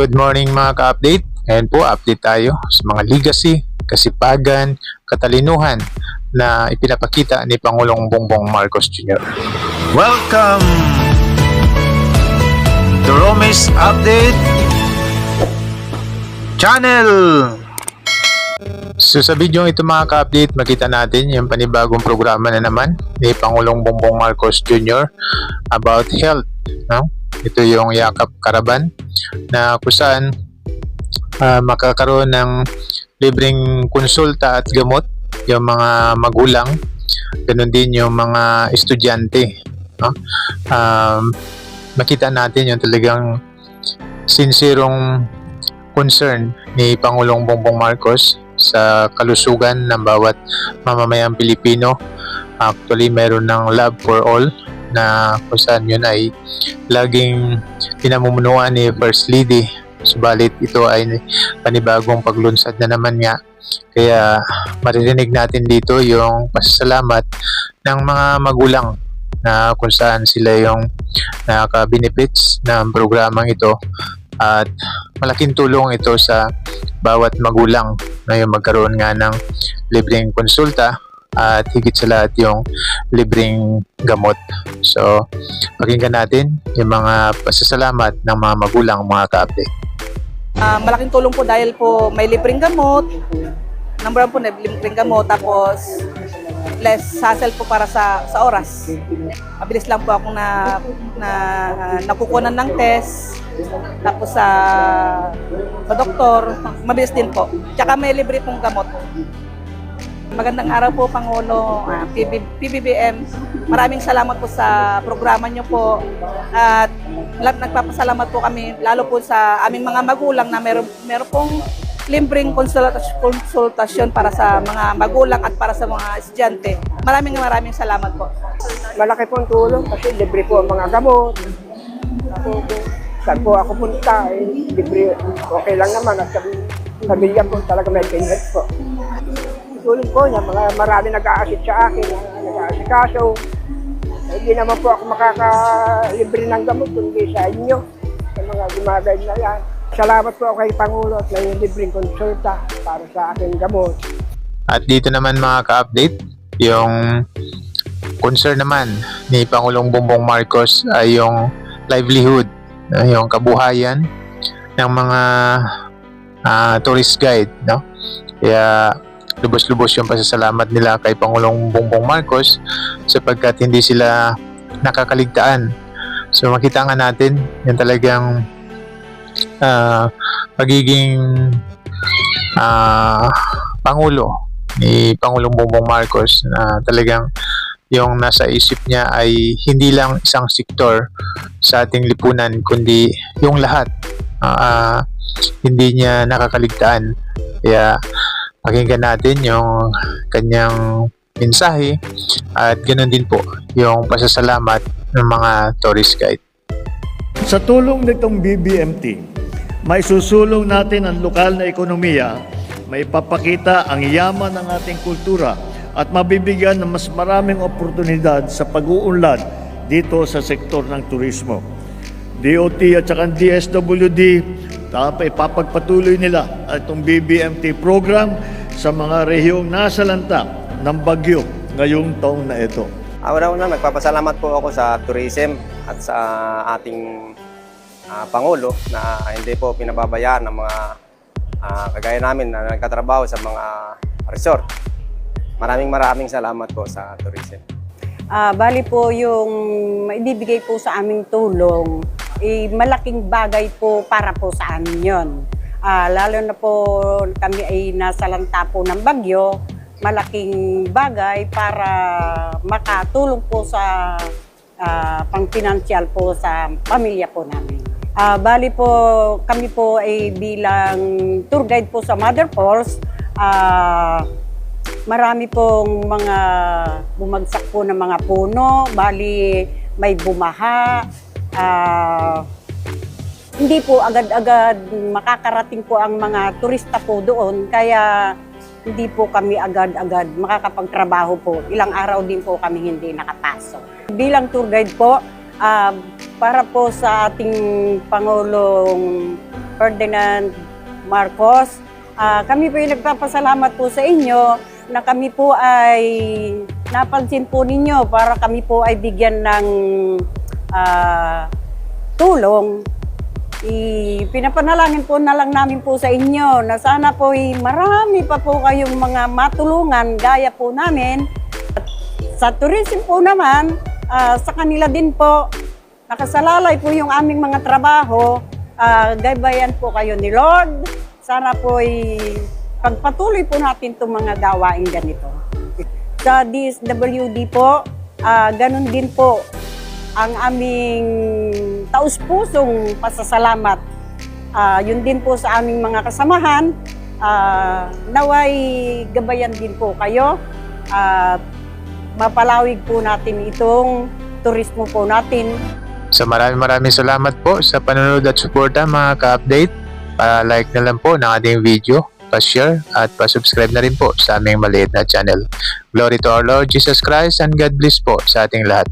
Good morning mga ka-update. Ngayon po, update tayo sa mga legacy, kasipagan, katalinuhan na ipinapakita ni Pangulong Bongbong Marcos Jr. Welcome to Romis Update Channel. So sa video ito mga ka-update, makita natin yung panibagong programa na naman ni Pangulong Bongbong Marcos Jr. about health. No? Ito yung Yakap Karaban na kung saan ah, makakaroon ng libreng konsulta at gamot yung mga magulang, ganun din yung mga estudyante. No? Um, makita natin yung talagang sincerong concern ni Pangulong Bongbong Marcos sa kalusugan ng bawat mamamayang Pilipino. Actually, meron ng Love for All na kung saan yun ay laging pinamumunuan ni First Lady. Subalit ito ay panibagong paglunsad na naman nga. Kaya maririnig natin dito yung pasasalamat ng mga magulang na kung saan sila yung nakaka-benefits ng programang ito at malaking tulong ito sa bawat magulang na yung magkaroon nga ng libreng konsulta at higit sa lahat yung libreng gamot. So, pakinggan natin yung mga pasasalamat ng mga magulang mga ka-update. Ah, malaking tulong po dahil po may libreng gamot. Number one po, may libreng gamot. Tapos, less hassle po para sa sa oras. Mabilis lang po ako na, na nakukunan ng test. Tapos sa sa doktor, mabilis din po. Tsaka may libre pong gamot. Magandang araw po, Pangulo, ah, PB, PBBM. Maraming salamat po sa programa niyo po. At lahat nagpapasalamat po kami, lalo po sa aming mga magulang na meron, meron pong libreng konsultas- konsultasyon para sa mga magulang at para sa mga estudyante. Maraming maraming salamat po. malaki po ang tulong kasi libre po ang mga gamot. Ako saan po ako punta, eh, libre, okay lang naman at kami, pamilya po talaga may pinhead po. Tulong po niya, mga marami nag-aasit sa akin, nag-aasikaso. Hindi naman po ako makakalibre ng gamot kundi sa inyo, sa mga gumagay na yan. Salamat po kay Pangulo at may libreng konsulta para sa aking gamot. At dito naman mga ka-update, yung concern naman ni Pangulong Bongbong Marcos ay yung livelihood, uh, yung kabuhayan ng mga ah, tourist guide, no? Kaya lubos-lubos yung pasasalamat nila kay Pangulong Bongbong Marcos sapagkat hindi sila nakakaligtaan. So makita nga natin yung talagang ah, pagiging ah, Pangulo ni Pangulong Bongbong Marcos na talagang yung nasa isip niya ay hindi lang isang sektor sa ating lipunan kundi yung lahat Ah, ah, hindi niya nakakaligtaan kaya pakinggan natin yung kanyang mensahe at ganoon din po yung pasasalamat ng mga tourist guide Sa tulong nitong BBMT, may susulong natin ang lokal na ekonomiya, may papakita ang yaman ng ating kultura at mabibigyan ng mas maraming oportunidad sa pag-uunlad dito sa sektor ng turismo. DOT at saka DSWD, dapat ipapagpatuloy nila itong BBMT program sa mga rehiyong nasa lanta ng bagyo ngayong taong na ito. Ah, Una-una, nagpapasalamat po ako sa tourism at sa ating ah, Pangulo na hindi po pinababayaan ng mga ah, kagaya namin na nagkatrabaho sa mga resort. Maraming maraming salamat po sa tourism. Ah, bali po yung maibibigay po sa aming tulong, eh, malaking bagay po para po sa amin yon. Ah, lalo na po kami ay nasa lanta po ng bagyo, malaking bagay para makatulong po sa ah, pang-financial po sa pamilya po namin. Ah, bali po, kami po ay bilang tour guide po sa Mother Falls, ah, marami pong mga bumagsak po ng mga puno, bali may bumaha, ah, hindi po agad-agad makakarating po ang mga turista po doon, kaya hindi po kami agad-agad makakapagtrabaho po. Ilang araw din po kami hindi nakapasok. Bilang tour guide po, ah, para po sa ating Pangulong Ferdinand Marcos. Ah, kami po ay nagpapasalamat po sa inyo na kami po ay napansin po ninyo para kami po ay bigyan ng ah, tulong. I, pinapanalangin po na lang namin po sa inyo na sana po ay marami pa po kayong mga matulungan gaya po namin. At sa tourism po naman, ah, sa kanila din po, nakasalalay po yung aming mga trabaho. Uh, gaybayan po kayo ni Lord. Sana po ay pagpatuloy po natin itong mga gawain ganito. Sa DSWD po, ah, ganun din po ang aming taus-pusong pasasalamat. Ah, yun din po sa aming mga kasamahan. Ah, naway gabayan din po kayo at mapalawig po natin itong turismo po natin. So maraming maraming salamat po sa panonood at suporta mga ka-update. Pa-like na lang po ng ating video, pa-share at pa-subscribe na rin po sa aming maliit na channel. Glory to our Lord Jesus Christ and God bless po sa ating lahat.